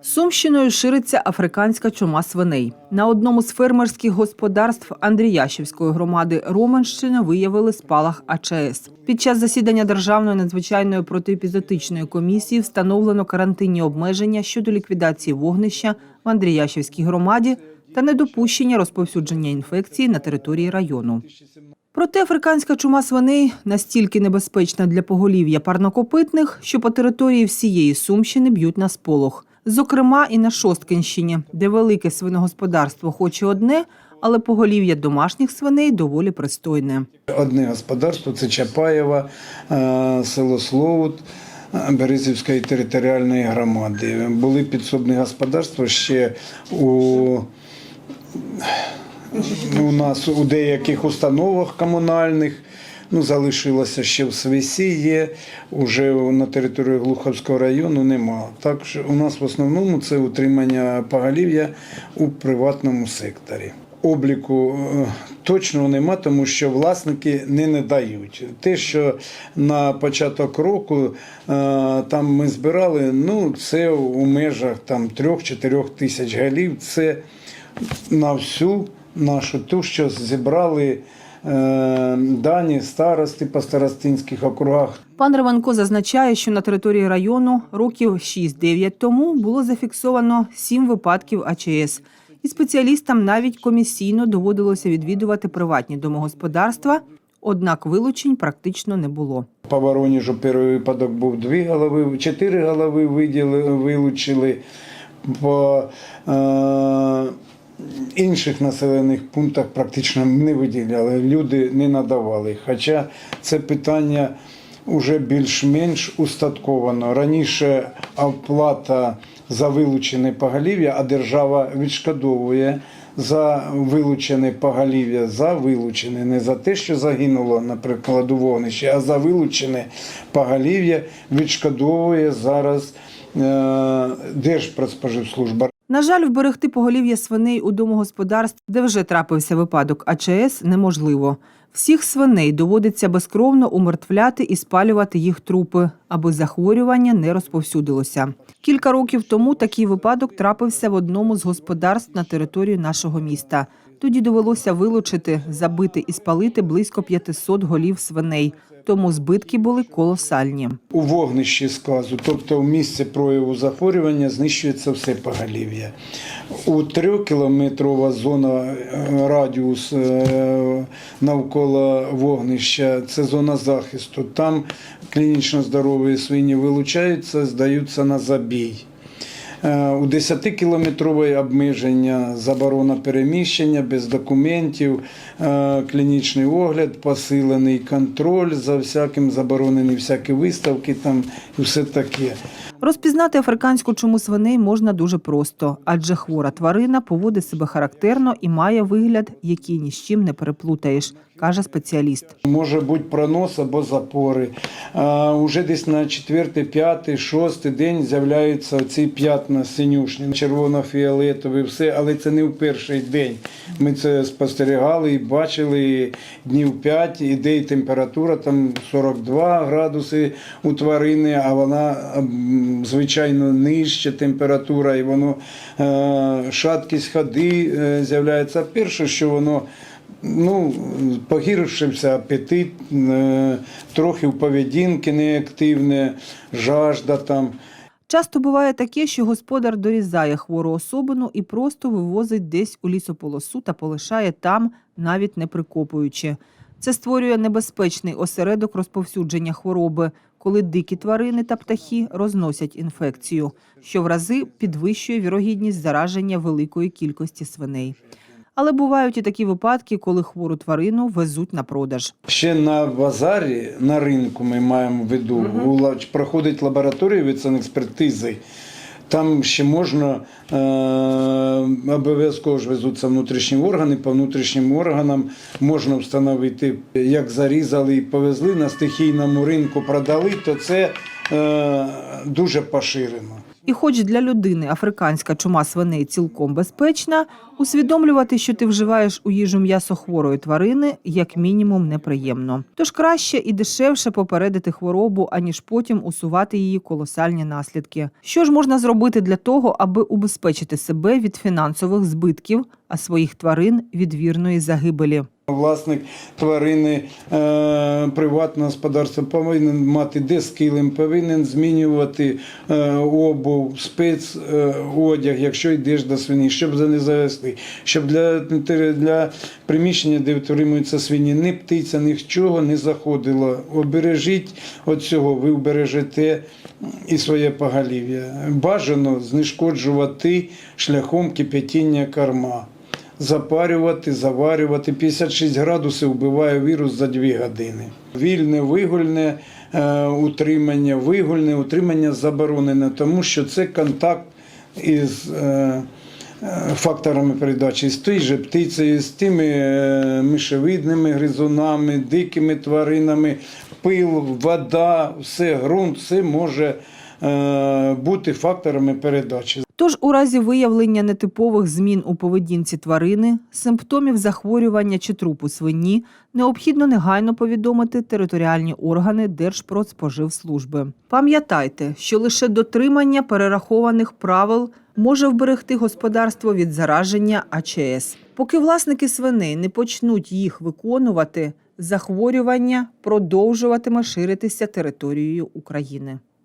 Сумщиною шириться африканська чума свиней. На одному з фермерських господарств Андріяшівської громади Роменщини виявили спалах АЧС. Під час засідання Державної надзвичайної протиепізотичної комісії встановлено карантинні обмеження щодо ліквідації вогнища в Андріяшівській громаді та недопущення розповсюдження інфекції на території району. Проте африканська чума свиней настільки небезпечна для поголів'я парнокопитних, що по території всієї Сумщини б'ють на сполох. Зокрема, і на Шосткинщині, де велике свиногосподарство хоче одне, але поголів'я домашніх свиней доволі пристойне. Одне господарство це Чапаєва, е, село Словут. е, Березівської територіальної громади. Були підсобні господарства ще у, у нас у деяких установах комунальних. Ну, залишилося ще в Свисі є, уже на території Глуховського району нема. Так що у нас в основному це утримання поголів'я у приватному секторі. Обліку е, точного нема, тому що власники не надають. Те, що на початок року е, там ми збирали, ну це у межах там 3-4 тисяч голів. Це на всю нашу ту, що зібрали дані старости по старостинських округах. Пан Риванко зазначає, що на території району років 6-9 тому було зафіксовано 7 випадків АЧС. І спеціалістам навіть комісійно доводилося відвідувати приватні домогосподарства, однак вилучень практично не було. По Воронежу перший випадок був дві голови, чотири голови виділи, вилучили. По е, інших населених пунктах практично не виділяли, люди не надавали. Хоча це питання вже більш-менш устатковано. Раніше оплата за вилучене поголів'я, а держава відшкодовує за вилучене поголів'я, за вилучене, не за те, що загинуло, наприклад, у вогнищі, а за вилучене поголів'я відшкодовує зараз е, Держпродспоживслужба. На жаль, вберегти поголів'я свиней у домогосподарств, де вже трапився випадок АЧС, неможливо. Всіх свиней доводиться безкровно умертвляти і спалювати їх трупи, аби захворювання не розповсюдилося. Кілька років тому такий випадок трапився в одному з господарств на території нашого міста. Тоді довелося вилучити, забити і спалити близько 500 голів свиней, тому збитки були колосальні. У вогнищі сказу, тобто в місці прояву захворювання знищується все поголів'я. У трьохкілометрова зона е, радіус е, навколо вогнища це зона захисту. Там клінічно здорові свині вилучаються, здаються на забій. Е, У 10-кілометрове обмеження, заборона переміщення без документів, е, клінічний огляд, посилений контроль за всяким, заборонені всякі виставки там і все таке. Розпізнати африканську чуму свиней можна дуже просто, адже хвора тварина поводить себе характерно і має вигляд, який ні з чим не переплутаєш, каже спеціаліст. Може бути пронос або запори. А, уже десь на 4, 5, 6 день з'являються ці п'ятна синюшні, червоно-фіолетові, все, але це не в перший день. Ми це спостерігали і бачили днів 5, іде і температура там 42 градуси у тварини, а вона звичайно нижча температура, і воно е, шаткість ходи е, з'являється. Перше, що воно Ну, погіршився апетит, е, трохи в поведінки неактивне, жажда там. Часто буває таке, що господар дорізає хвору особину і просто вивозить десь у лісополосу та полишає там, навіть не прикопуючи. Це створює небезпечний осередок розповсюдження хвороби, коли дикі тварини та птахи розносять інфекцію, що в рази підвищує вірогідність зараження великої кількості свиней. Але бувають і такі випадки, коли хвору тварину везуть на продаж. Ще на базарі, на ринку ми маємо в виду, у ла- проходить лабораторія від санекспертизи. Там ще можна е, обов'язково ж везуться внутрішні органи. По внутрішнім органам можна встановити, як зарізали і повезли на стихійному ринку, продали, то це е, дуже поширено. І хоч для людини африканська чума свиней цілком безпечна, усвідомлювати, що ти вживаєш у їжу м'ясо хворої тварини, як мінімум неприємно. Тож краще і дешевше попередити хворобу, аніж потім усувати її колосальні наслідки. Що ж можна зробити для того, аби убезпечити себе від фінансових збитків, а своїх тварин від вірної загибелі? Власник тварини е, приватного господарства повинен мати дескилем, повинен змінювати е, обув, спецодяг, якщо йдеш до свині, щоб не завести, щоб для, для приміщення, де утримуються свині, ні птиця, нічого не заходило. Обережіть від цього, ви вбережете і своє поголів'я. Бажано знешкоджувати шляхом кипятіння корма запарювати, заварювати. 56 градусів вбиває вірус за 2 години. Вільне вигульне е, утримання, вигульне утримання заборонене, тому що це контакт із е, е, факторами передачі з тією же птицею, з тими мишевидними гризунами, дикими тваринами, пил, вода, все, ґрунт, все може бути факторами передачі. Тож, у разі виявлення нетипових змін у поведінці тварини, симптомів захворювання чи трупу свині, необхідно негайно повідомити територіальні органи Держпродспоживслужби. Пам'ятайте, що лише дотримання перерахованих правил може вберегти господарство від зараження АЧС. Поки власники свиней не почнуть їх виконувати, захворювання продовжуватиме ширитися територією України.